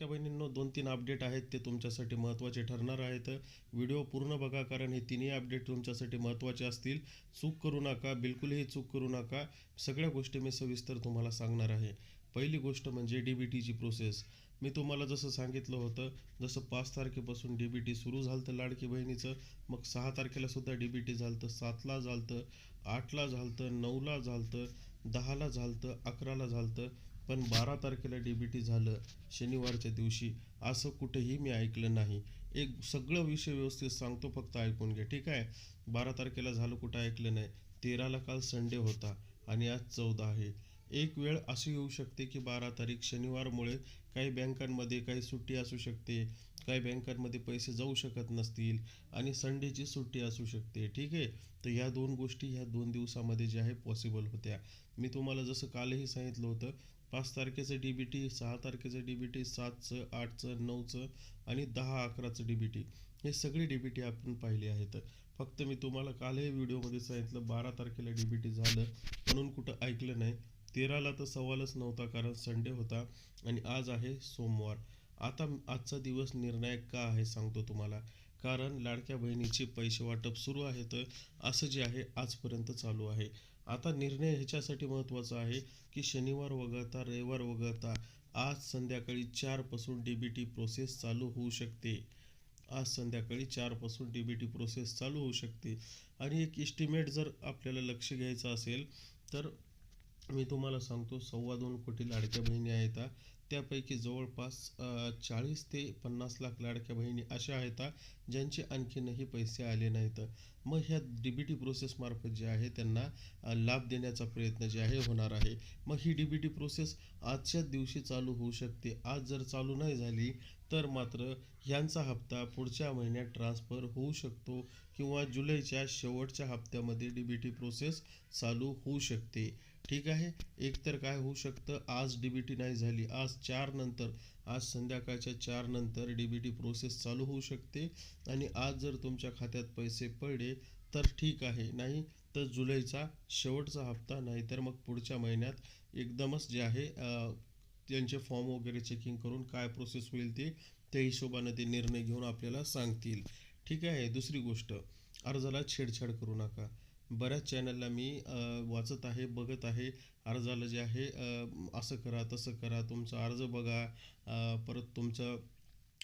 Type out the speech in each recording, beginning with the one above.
लाडक्या बहिणींनो दोन तीन अपडेट आहेत ते तुमच्यासाठी महत्त्वाचे ठरणार आहेत. व्हिडिओ पूर्ण बघा कारण हे तिन्ही अपडेट तुमच्यासाठी महत्त्वाचे असतील. चूक करू नका बिलकुलही चूक करू नका. सगळ्या गोष्टी मी सविस्तर तुम्हाला सांगणार आहे. पहिली गोष्ट म्हणजे डी बी टीची प्रोसेस मी तुम्हाला जसं सांगितलं होतं जसं पाच तारखेपासून डी बी टी सुरू झालं तर लाडकी बहिणीचं मग सहा तारखेला सुद्धा डी बी टी झालं तर सातला झालं आठला झालं नऊला झालं दहाला झालं अकराला झालं पण बारा तारखेला डीबीटी झालं शनिवारच्या दिवशी असं कुठेही मी ऐकलं नाही. एक सगळं विषय व्यवस्थित सांगतो फक्त ऐकून घ्या. ठीक आहे? बारा तारखेला झालं कुठं ऐकलं नाही. तेराला काल संडे होता आणि आज चौदा आहे. एक वेळ अशी येऊ शकते की बारा तारीख शनिवारमुळे काही बँकांमध्ये काही सुट्टी असू शकते काही बँकांमध्ये पैसे जाऊ शकत नसतील आणि संडेची सुट्टी असू शकते. ठीक आहे? तर ह्या दोन गोष्टी ह्या दोन दिवसामध्ये ज्या आहे पॉसिबल होत्या. मी तुम्हाला जसं कालही सांगितलं होतं पाच तारखेचं डी बी टी सहा तारखेचं डी बी टी सातचं आठचं नऊचं आणि दहा अकराचं डी बी टी हे सगळे डी बी टी आपण पाहिले आहेत. फक्त मी तुम्हाला कालही व्हिडिओमध्ये सांगितलं बारा तारखेला डी बी टी झालं म्हणून कुठं ऐकलं नाही. तेराला तर सवालच नव्हता कारण संडे होता आणि आज आहे सोमवार. आता आजचा दिवस निर्णायक का आहे सांगतो तुम्हाला. कारण लाडक्या बहिणीचे पैसे वाटप सुरू आहे तर असं जे आहे आजपर्यंत चालू आहे. आता निर्णय ह्याच्यासाठी महत्त्वाचा आहे की शनिवार वगळता रविवार वगळता आज संध्याकाळी चारपासून डी बी टी प्रोसेस चालू होऊ शकते. आज संध्याकाळी चारपासून डी बी टी प्रोसेस चालू होऊ शकते. आणि एक इस्टिमेट जर आपल्याला लक्ष घ्यायचं असेल तर मी तुम्हाला सांगतो सव्वा दोन कोटी लाडक्या बहिणी आहेत त्यापैकी जवळपास चाळीस ते पन्नास लाख लाडक्या बहिणी अशा आहेत ज्यांचे आणखीनही पैसे आले नाहीत मग ह्या डी बी टी प्रोसेसमार्फत जे आहे त्यांना लाभ देण्याचा प्रयत्न जे आहे होणार आहे. मग ही डी बी टी प्रोसेस आजच्याच दिवशी चालू होऊ शकते. आज जर चालू नाही झाली तर मात्र ह्यांचा हप्ता पुढच्या महिन्यात ट्रान्सफर होऊ शकतो किंवा जुलैच्या शेवटच्या हप्त्यामध्ये डी बी टी प्रोसेस चालू होऊ शकते. ठीक आहे. एकतर काय होऊ शकतं आज डी बी टी नाही झाली आज चार नंतर आज संध्याकाळच्या चार नंतर डी बी टी प्रोसेस चालू होऊ शकते. आणि आज जर तुमच्या खात्यात पैसे पडले तर ठीक आहे. नाही तर जुलैचा शेवटचा हप्ता नाही तर मग पुढच्या महिन्यात एकदमच जे आहे त्यांचे फॉर्म वगैरे चेकिंग करून काय प्रोसेस होईल ते त्या हिशोबानं ते निर्णय घेऊन आपल्याला सांगतील. ठीक आहे. दुसरी गोष्ट अर्जाला छेडछाड करू नका. बऱ्याच चॅनलला मी वाचत आहे बघत आहे. अर्जाला जे आहे असं करा तसं करा तुमचा अर्ज बघा. परत तुमचं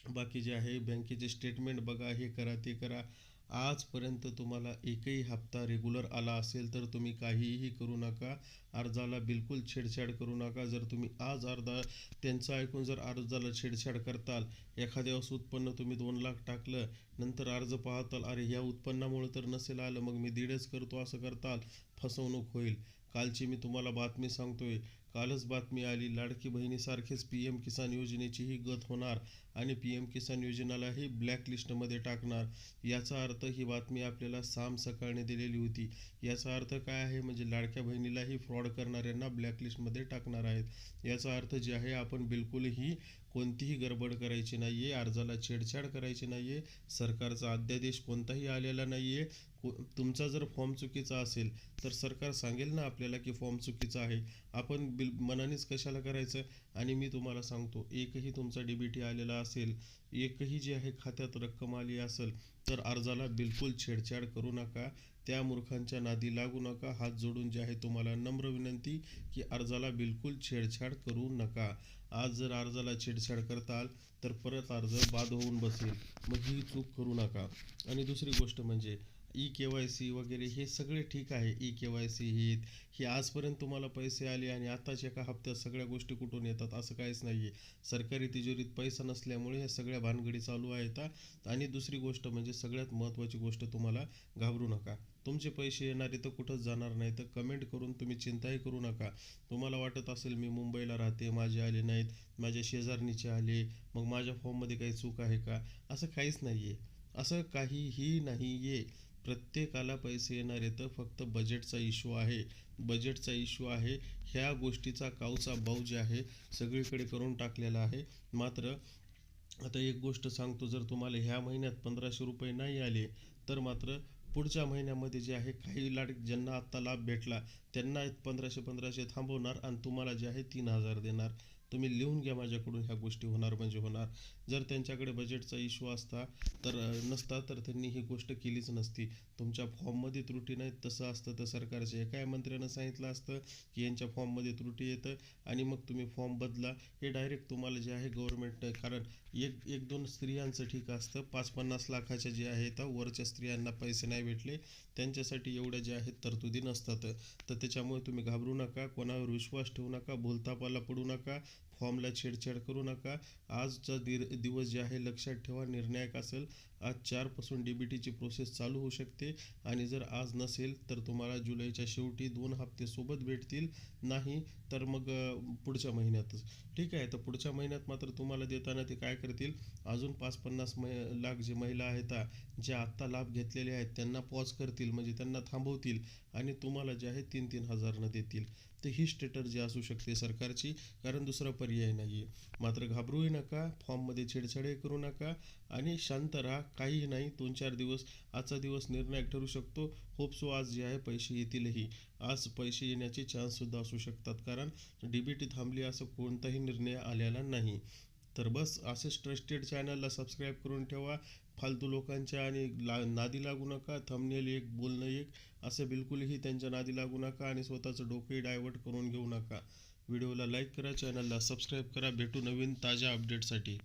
बाकी जे आहे बँकेचे स्टेटमेंट बघा हे करा ते करा. आजपर्यंत तुम्हाला एकही हप्ता रेग्युलर आला असेल तर तुम्ही काहीही करू नका. अर्जाला बिलकुल छेडछाड करू नका. जर तुम्ही आज अर्धा त्यांचं ऐकून जर अर्जाला छेडछाड करताल एखाद्या वेळेस उत्पन्न तुम्ही दोन लाख टाकलं नंतर अर्ज पाहताल अरे ह्या उत्पन्नामुळे तर नसेल आलं मग मी दीडच करतो असं करताल फसवणूक होईल. कालची मी तुम्हाला बातमी सांगतोय. कालच बातमी आली लाडकी बहिणीसारखेच पी एम किसान योजनेचीही गत होणार आणि पी एम किसान योजनेलाही ब्लॅक लिस्टमध्ये टाकणार. याचा अर्थ ही बातमी आपल्याला साम सकाळने दिलेली होती. याचा अर्थ काय आहे? म्हणजे लाडक्या बहिणीलाही फ्रॉड करणाऱ्यांना ब्लॅक लिस्टमध्ये टाकणार आहेत. याचा अर्थ जे आहे आपण बिलकुलही कोणतीही गडबड करायची नाही आहे अर्जाला छेडछाड करायची नाही आहे सरकारचा अध्यादेश कोणताही आलेला नाही आहे हो, तुमचा जर फॉर्म चुकीचा असेल तर सरकार सांगेल ना आपल्याला की फॉर्म चुकीचा आहे. आपण बिल मनानेच कशाला करायचं? आणि मी तुम्हाला सांगतो एकही तुमचा डी बी टी आलेला असेल एकही जी आहे खात्यात रक्कम आली असेल तर अर्जाला बिलकुल छेडछाड करू नका. त्या मूर्खांच्या नादी लागू नका. हात जोडून जे आहे तुम्हाला नम्र विनंती की अर्जाला बिलकुल छेडछाड करू नका. आज जर अर्जाला छेडछाड करताल तर परत अर्ज बाद होऊन बसेल. मग ही चूक करू नका. आणि दुसरी गोष्ट म्हणजे ई के वाय सी वगैरे हे सगळे ठीक आहे ई के वाय सी ही ही आजपर्यंत तुम्हाला पैसे आले आणि आताच एका हप्त्यात सगळ्या गोष्टी कुठून येतात असं काहीच नाही आहे सरकारी तिजोरीत पैसा नसल्यामुळे ह्या सगळ्या भानगडी चालू आहेत आणि दुसरी गोष्ट म्हणजे सगळ्यात महत्त्वाची गोष्ट तुम्हाला घाबरू नका. तुमचे पैसे येणारे तर कुठंच जाणार नाही तर कमेंट करून तुम्ही चिंताही करू नका. तुम्हाला वाटत असेल मी मुंबईला राहते माझे आले नाहीत माझ्या शेजारणीचे आले मग माझ्या फॉर्ममध्ये काही चूक आहे का? असं काहीच नाही आहे असं काहीही नाही आहे प्रत्येकाला पैसे येणार येतं तर फक्त बजेटचा इश्यू आहे. बजेटचा इश्यू आहे. ह्या गोष्टीचा काऊचा भाऊ जे आहे सगळीकडे करून टाकलेला आहे. मात्र आता एक गोष्ट सांगतो जर तुम्हाला ह्या महिन्यात पंधराशे रुपये नाही आले तर मात्र पुढच्या महिन्यामध्ये जे आहे काही लाड ज्यांना आत्ता लाभ भेटला त्यांना पंधराशे पंधराशे थांबवणार आणि तुम्हाला जे आहे तीन हजार देणार. तुम्ही लिहून घ्या माझ्याकडून ह्या गोष्टी होणार म्हणजे होणार. जर त्यांच्याकडे बजेटचा इश्यू असता तर नसता तर त्यांनी ही गोष्ट केलीच नसती. तुमच्या फॉर्ममध्ये त्रुटी नाही तसं असतं तर सरकारच्या एका मंत्र्यानं सांगितलं असतं की यांच्या फॉर्ममध्ये त्रुटी येतं आणि मग तुम्ही फॉर्म बदला. हे डायरेक्ट तुम्हाला जे आहे गव्हर्नमेंट कारण एक एक दोन स्त्रियांचं ठीक असतं. पाच पन्नास लाखाच्या जे आहेत वरच्या स्त्रियांना पैसे नाही भेटले. त्यांच्यासाठी एवढ्या ज्या आहेत तरतुदी नसतात. तर त्याच्यामुळे तुम्ही घाबरू नका. कोणावर विश्वास ठेवू नका. बोलतापाला पडू नका. फॉर्मला छेडछाड करू नका. आजचा दिर दिवस जे आहे लक्षात ठेवा निर्णायक असेल. आज चारपासून डी बी टीची प्रोसेस चालू होऊ शकते. आणि जर आज नसेल तर तुम्हाला जुलैच्या शेवटी दोन हप्ते सोबत भेटतील. नाही तर मग पुढच्या महिन्यातच. ठीक आहे? तर पुढच्या महिन्यात मात्र तुम्हाला देताना ते काय करतील? अजून पाच पन्नास मै लाख जे महिला आहेत जे ज्या आत्ता लाभ घेतलेले आहेत त्यांना पॉज करतील. म्हणजे त्यांना थांबवतील. आणि तुम्हाला जे आहे तीन तीन हजारनं देतील. तर ही स्ट्रॅटर्जी असू शकते सरकारची. कारण दुसरा पर्याय नाही आहे मात्र घाबरूही नका फॉर्ममध्ये छेडछाडही करू नका आणि शांत राहा. काहीही नाही दोन चार दिवस आजचा दिवस निर्णायक ठरू शकतो. होप सो आज जे आहे पैसे येतीलही. आज पैसे येण्याचे चान्ससुद्धा असू शकतात कारण डी बी टी थांबली असं कोणताही निर्णय आलेला नाही. तर बस असेच ट्रस्टेड चॅनलला सबस्क्राईब करून ठेवा. फालतू लोकांच्या आणि ला नादी लागू नका. थमनेल एक बोलणं एक असं बिलकुलही त्यांच्या नादी लागू नका आणि स्वतःचं डोकंही डायवर्ट करून घेऊ नका. व्हिडिओला लाईक करा चॅनलला सबस्क्राईब करा. भेटू नवीन ताज्या अपडेटसाठी